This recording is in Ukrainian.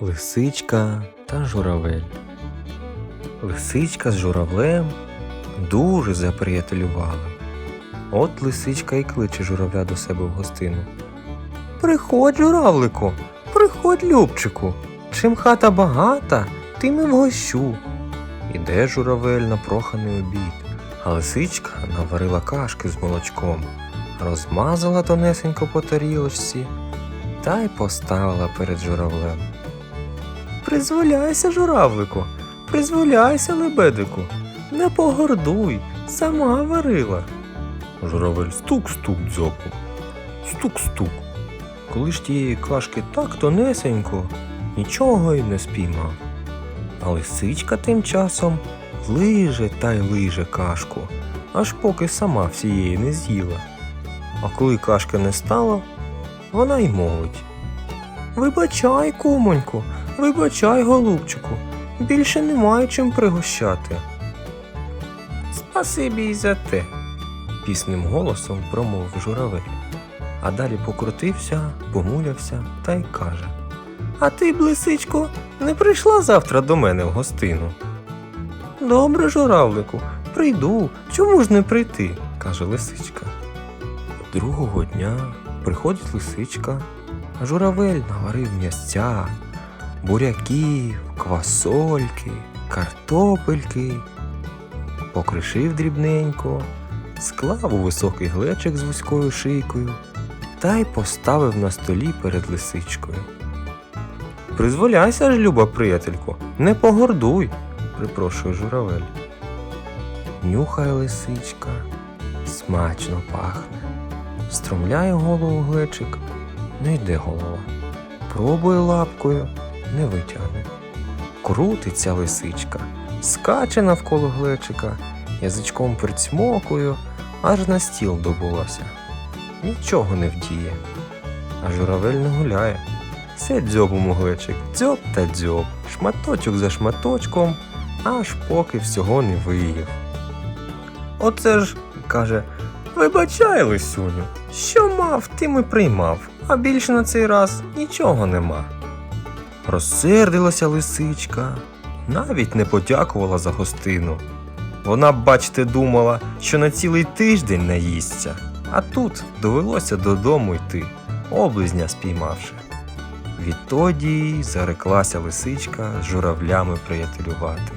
Лисичка та журавель. Лисичка з журавлем дуже заприятелювали. От лисичка і кличе журавля до себе в гостину. Приходь, журавлику, приходь, Любчику. Чим хата багата, тим і вгощу. Іде журавель на проханий обід, а лисичка наварила кашки з молочком, розмазала тонесенько по тарілочці та й поставила перед журавлем. Призволяйся, журавлику, призволяйся, лебедику, не погордуй, сама варила. Журавель стук-стук дзьобу, стук-стук. Коли ж тієї кашки так тонесенько, нічого й не спіймав. А лисичка тим часом лиже та й лиже кашку, аж поки сама всієї не з'їла. А коли кашки не стало, вона й мовить. Вибачай, кумоньку, вибачай, голубчику, більше немає чим пригощати. Спасибі й за те, пісним голосом промовив журавель, а далі покрутився, помулявся та й каже А ти, блисичко, не прийшла завтра до мене в гостину? Добре, журавлику, прийду. Чому ж не прийти? каже лисичка. Другого дня приходить лисичка, а журавель наварив м'ясця, буряків, квасольки, картопельки, покришив дрібненько, склав у високий глечик з вузькою шийкою та й поставив на столі перед лисичкою. Призволяйся ж, люба приятелько, не погордуй, припрошує журавель. Нюхає лисичка, смачно пахне. Стромляє голову глечик, не йде голова. Пробує лапкою, не витягне. Крутиться лисичка, скаче навколо глечика, язичком прицьмокує, аж на стіл добулася. Нічого не вдіє. А журавель не гуляє. Все дзьобом у глечик, дзьоб та дзьоб, шматочок за шматочком, аж поки всього не виїв. Оце ж, каже, вибачай, Лисюню, що мав, тим і приймав, а більше на цей раз нічого нема. Розсердилася лисичка, навіть не подякувала за гостину. Вона, бачте, думала, що на цілий тиждень наїсться, а тут довелося додому йти, облизня спіймавши. Відтоді зареклася лисичка з журавлями приятелювати.